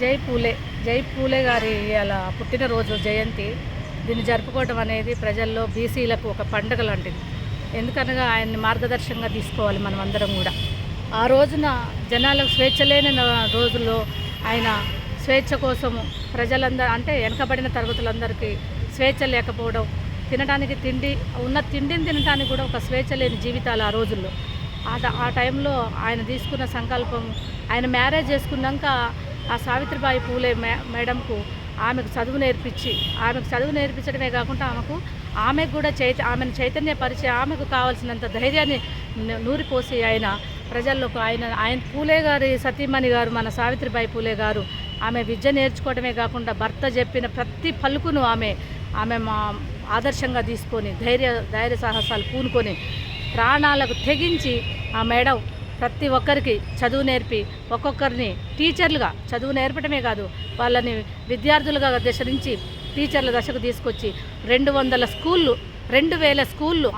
జై పూలే జై పూలే గారి అలా పుట్టినరోజు జయంతి. దీన్ని జరుపుకోవడం అనేది ప్రజల్లో బీసీలకు ఒక పండుగ లాంటిది. ఎందుకనగా ఆయన్ని మార్గదర్శకంగా తీసుకోవాలి మనం అందరం కూడా. ఆ రోజున జనాలకు స్వేచ్ఛ లేని రోజుల్లో ఆయన స్వేచ్ఛ కోసము ప్రజలందరూ అంటే వెనకబడిన తరగతులందరికీ స్వేచ్ఛ లేకపోవడం తినడానికి తిండి ఉన్న తిండిని తినడానికి కూడా ఒక స్వేచ్ఛ లేని జీవితాలు ఆ రోజుల్లో. ఆ టైంలో ఆయన తీసుకున్న సంకల్పం ఆయన మ్యారేజ్ చేసుకున్నాక ఆ సావిత్రిబాయి పూలే మే మేడంకు ఆమెకు చదువు నేర్పించి ఆమెకు చదువు నేర్పించడమే కాకుండా ఆమెకు ఆమెకు కూడా చైత ఆమెను చైతన్యపరిచి ఆమెకు కావాల్సినంత ధైర్యాన్ని నూరిపోసి ఆయన ప్రజల్లోకి ఆయన ఆయన పూలే గారి సతీమణి గారు మన సావిత్రిబాయి పూలే గారు. ఆమె విద్య నేర్చుకోవడమే కాకుండా భర్త చెప్పిన ప్రతి పలుకును ఆమె ఆమె మా ఆదర్శంగా తీసుకొని ధైర్య ధైర్య సాహసాలు పూనుకొని ప్రాణాలకు తెగించి ఆ మేడం ప్రతి ఒక్కరికి చదువు నేర్పి ఒక్కొక్కరిని టీచర్లుగా చదువు నేర్పడమే కాదు వాళ్ళని విద్యార్థులుగా దశ నుంచి టీచర్ల దశకు తీసుకొచ్చి రెండు వందల స్కూళ్ళు రెండు వేల స్కూళ్ళు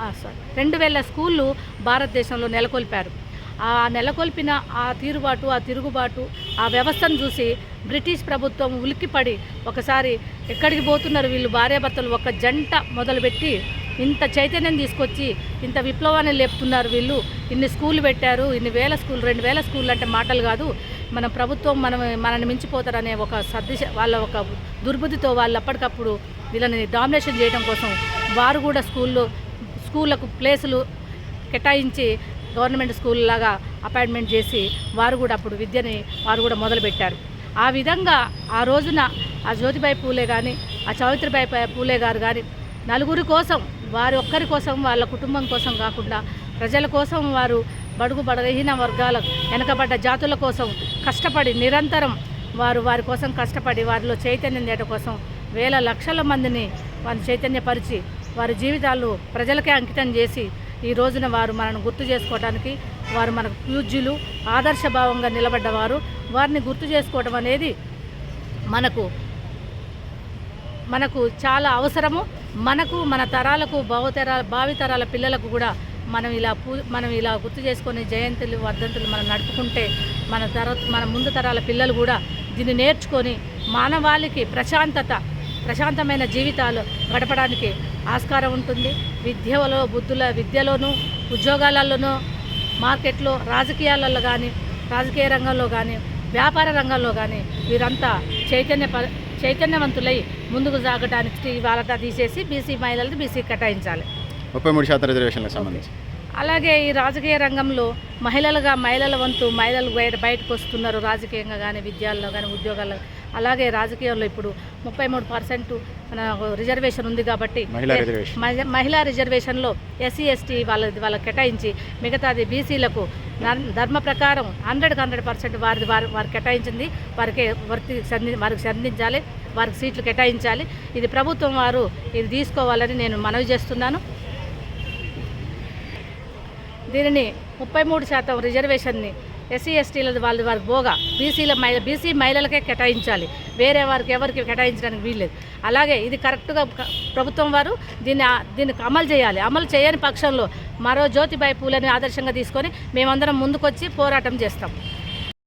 రెండు వేల స్కూళ్ళు భారతదేశంలో నెలకొల్పారు. ఆ నెలకొల్పిన ఆ తీరుబాటు ఆ తిరుగుబాటు ఆ వ్యవస్థను చూసి బ్రిటిష్ ప్రభుత్వం ఉలిక్కిపడి ఒకసారి ఎక్కడికి పోతున్నారు వీళ్ళు భార్యాభర్తలు ఒక జంట మొదలుపెట్టి ఇంత చైతన్యం తీసుకొచ్చి ఇంత విప్లవాన్ని లేపుతున్నారు వీళ్ళు. ఇన్ని స్కూళ్ళు పెట్టారు ఇన్ని వేల స్కూల్ రెండు వేల స్కూళ్ళు అంటే మాటలు కాదు. మన ప్రభుత్వం మనం మనల్ని మించిపోతారనే ఒక సర్దిశ వాళ్ళ ఒక దుర్బుద్ధితో వాళ్ళు అప్పటికప్పుడు వీళ్ళని డామినేషన్ చేయడం కోసం వారు కూడా స్కూల్లో స్కూళ్ళకు ప్లేసులు కేటాయించి గవర్నమెంట్ స్కూల్ లాగా అపాయింట్మెంట్ చేసి వారు కూడా అప్పుడు విద్యని వారు కూడా మొదలుపెట్టారు ఆ విధంగా ఆ రోజున ఆ జ్యోతిబాయి పూలే కానీ ఆ చవిత్రిబాయి పూలే గారు కానీ నలుగురి కోసం వారి ఒక్కరి కోసం వాళ్ళ కుటుంబం కోసం కాకుండా ప్రజల కోసం వారు బడుగు బడహీన వర్గాల వెనకబడ్డ జాతుల కోసం కష్టపడి నిరంతరం వారు వారి కోసం కష్టపడి వారిలో చైతన్యం తేట కోసం వేల లక్షల మందిని వారిని చైతన్యపరిచి వారి జీవితాలు ప్రజలకే అంకితం చేసి ఈ రోజున వారు మనను గుర్తు చేసుకోవడానికి వారు మనకు పూజ్యులు ఆదర్శభావంగా నిలబడ్డవారు వారిని గుర్తు చేసుకోవడం అనేది మనకు మనకు చాలా అవసరము. మనకు మన తరాలకు భావతరాల భావితరాల పిల్లలకు కూడా మనం ఇలా పూ మనం ఇలా గుర్తు చేసుకొని జయంతులు వర్ధంతులు మనం నడుపుకుంటే మన తర మన ముందు తరాల పిల్లలు కూడా దీన్ని నేర్చుకొని మానవాళికి ప్రశాంతత ప్రశాంతమైన జీవితాలు గడపడానికి ఆస్కారం ఉంటుంది. విద్యలో బుద్ధుల విద్యలోనూ ఉద్యోగాలలోనూ మార్కెట్లో రాజకీయాలలో కానీ రాజకీయ రంగంలో కానీ వ్యాపార రంగంలో కానీ వీరంతా చైతన్య ప- చైతన్యవంతులై ముందుకు సాగడానికి వాళ్ళ తీసేసి బీసీ మహిళలకు బీసీ కేటాయించాలి. ముప్పై మూడు శాతం రిజర్వేషన్లకు సంబంధించి. అలాగే ఈ రాజకీయ రంగంలో మహిళలుగా మహిళల వంతు మహిళలు బయట బయటకు వస్తున్నారు. రాజకీయంగా కానీ విద్యాల్లో కానీ ఉద్యోగాల్లో. అలాగే రాజకీయంలో ఇప్పుడు ముప్పై మూడు పర్సెంట్ మన రిజర్వేషన్ ఉంది కాబట్టి మహిళా రిజర్వేషన్. మహి- మహిళా రిజర్వేషన్లో ఎస్సీ ఎస్టీ వాళ్ళ వాళ్ళకి కేటాయించి మిగతాది బీసీలకు ధర్మ ప్రకారం హండ్రెడ్కి హండ్రెడ్ పర్సెంట్ వారి వారి వారికి కేటాయించింది. వారికి వర్తి సంధి వారికి సంధించాలి. వారికి సీట్లు కేటాయించాలి. ఇది ప్రభుత్వం వారు ఇది తీసుకోవాలని నేను మనవి చేస్తున్నాను. దీనిని ముప్పై మూడు శాతం రిజర్వేషన్ని ఎస్సీ ఎస్టీల వాళ్ళు వారికి పోగా బీసీల మహిళ బీసీ మహిళలకే కేటాయించాలి. వేరే వారికి ఎవరికి కేటాయించడానికి వీల్లేదు. అలాగే ఇది కరెక్ట్గా ప్రభుత్వం వారు దీన్ని దీన్ని అమలు చేయాలి. అమలు చేయని పక్షంలో మరో జ్యోతిబాయి పూలని ఆదర్శంగా తీసుకొని మేమందరం ముందుకొచ్చి పోరాటం చేస్తాం.